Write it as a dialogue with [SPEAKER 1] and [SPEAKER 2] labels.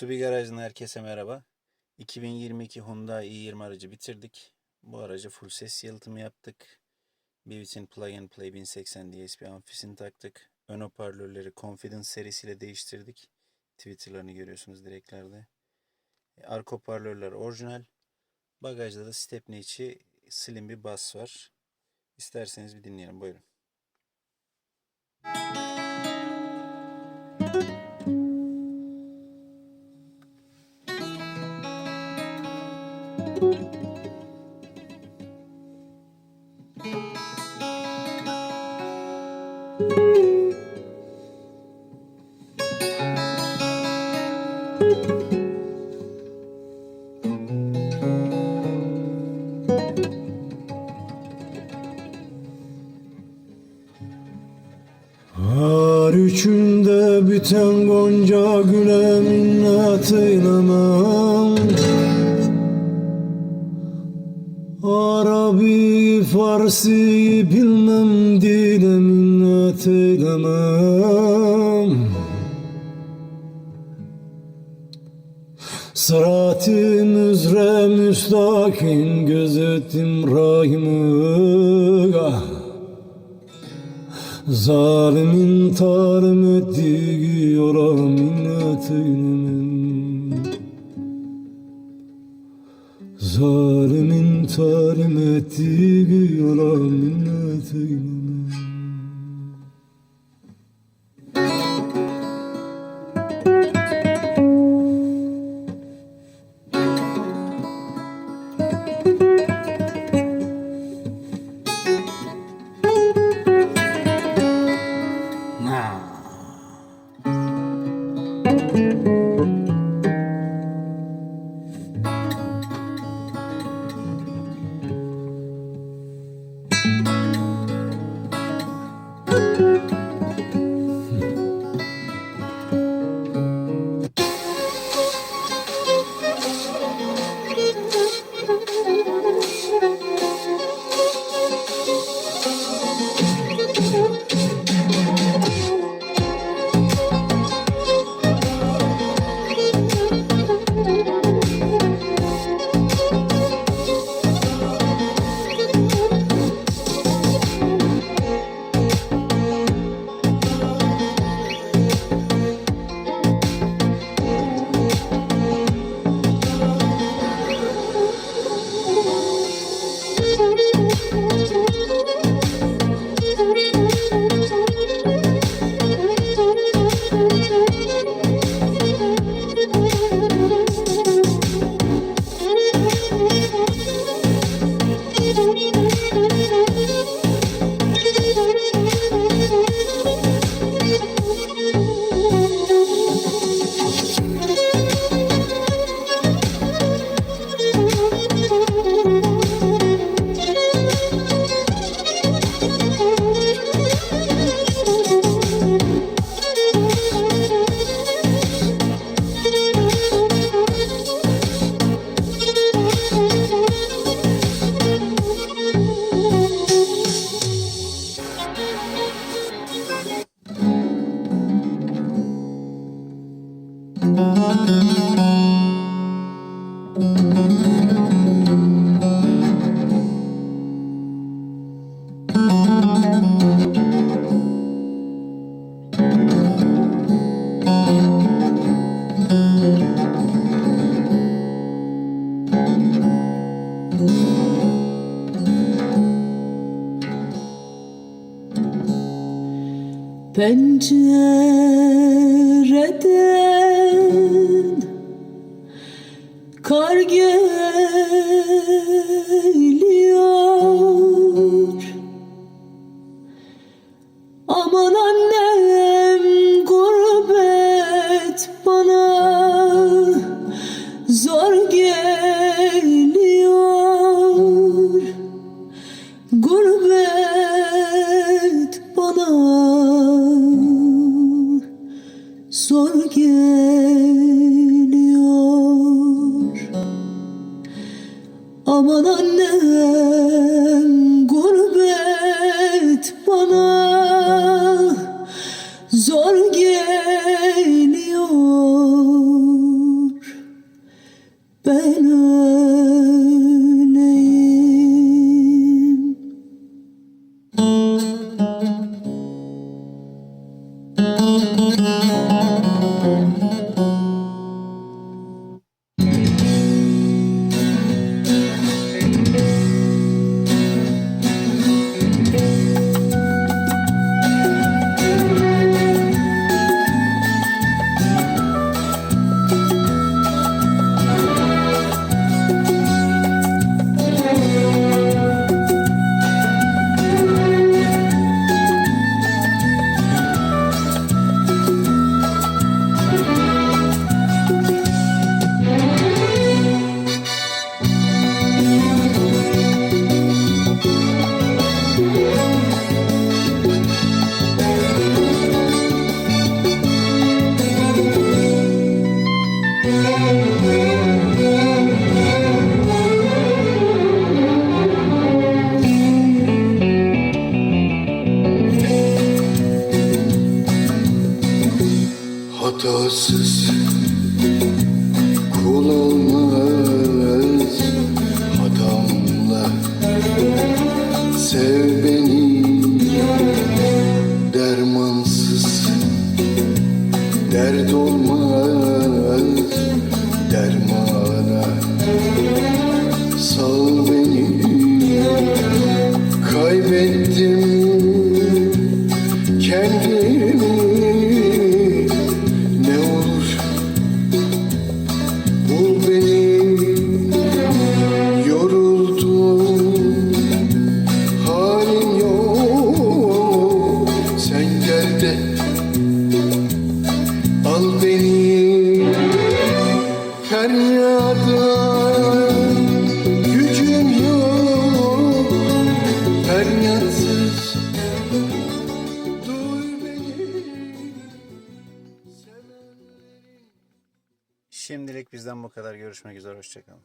[SPEAKER 1] Subi Garaj'dan herkese merhaba. 2022 Hyundai i20 aracı bitirdik. Bu aracı full ses yalıtımı yaptık. Bivit'in Plug and Play 1080 DSP amfisini taktık. Ön hoparlörleri Confidence serisiyle değiştirdik. Twitter'larını görüyorsunuz direklerde. E, Arka hoparlörler orijinal. Bagajda da stepney içi slim bir bas var. İsterseniz bir dinleyelim. Buyurun.
[SPEAKER 2] Har üçünde biten gonca güle minnet eylemem Arabi Farsi bilmem dile minnet eylemem Sırat-ı müzre müstakim gözetim rahimı ah. Zalimin tarım ettiği yola minnet eylemem Zalimin tarım ettiği yola minnet eylemem
[SPEAKER 3] どどどっち? Pencereden kar geliyor Aman annem gurbet bana zor geliyor.
[SPEAKER 4] Ben hatasız kul olmaz hatamla sev beni dermansız
[SPEAKER 1] Bizden bu kadar. Görüşmek üzere. Hoşçakalın.